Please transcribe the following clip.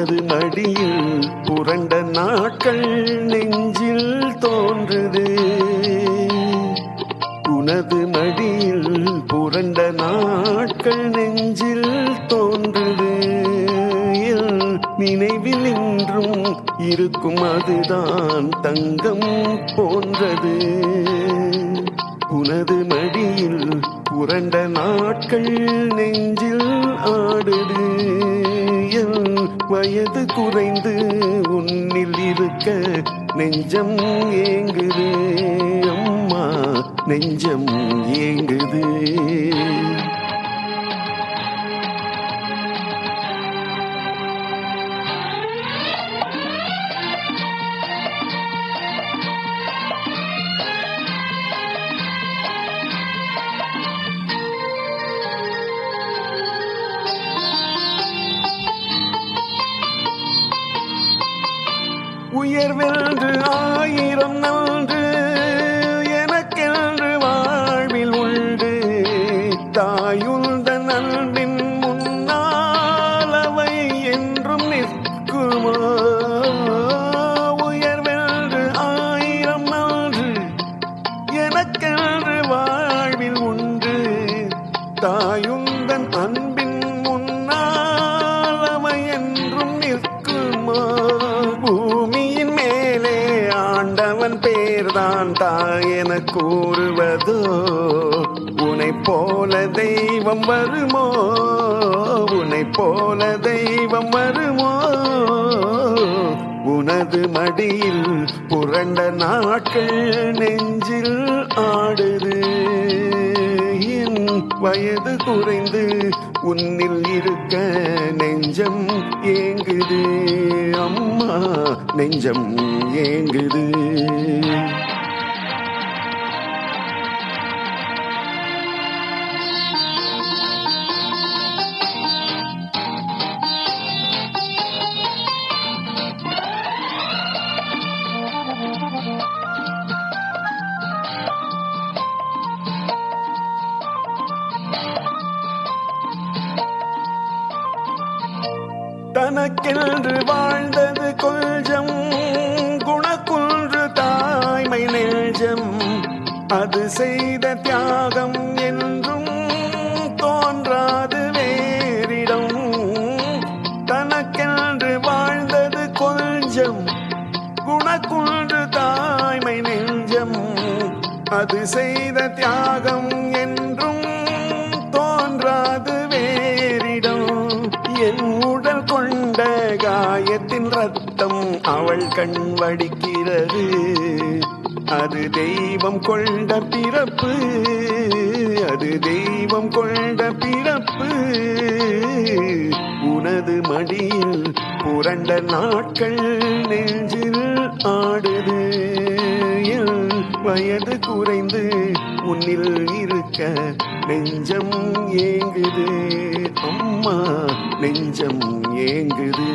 உனது மடியில் புரண்ட நாட்கள் நெஞ்சில் தோன்றுது. உனது மடியில் புரண்ட நாட்கள் நெஞ்சில் தோன்றுது. நினைவில் இன்றும் இருக்கும் அதுதான் தங்கம் போன்றது. உனது மடியில் புரண்ட நாட்கள் நெஞ்சில் ஆடுது. வயது குறைந்து உன்னில் இருக்க நெஞ்சம் ஏங்குது. அம்மா நெஞ்சம் ஏங்குது. yer verildi, ayram ne? பேர்தான் தாய் என கூறுவதோ? உனை போல தெய்வம் வருமோ? உனை போல தெய்வம் வருமோ? உனது மடியில் புரண்ட நாட்கள் நெஞ்சில் ஆடுது. என் வயது குறைந்து உன்னில் இருக்க நெஞ்சம் ஏங்குது. அம்மா நெஞ்சம் ஏங்குது. தனக்கென்று வாழ்ந்தது கொஞ்சம் குணக்குன்று தாய்மை நெஞ்சம். அது செய்த தியாகம் என்றும் தோன்றாது வேறிடம். தனக்கென்று வாழ்ந்தது கொஞ்சம் குணக்குன்று தாய்மை நெஞ்சம். அது செய்த தியாகம் காயத்தின் ரத்தம் அவள் கண் வடிக்கிறது. அது தெய்வம் கொண்ட பிறப்பு. அது தெய்வம் கொண்ட பிறப்பு. உனது மடியில் புரண்ட நாட்கள் நெஞ்சில் ஆடுது. வயது குறைந்து உன்னில் இருக்க நெஞ்சம் ஏங்குது. அம்மா நெஞ்சம் ஏங்குது.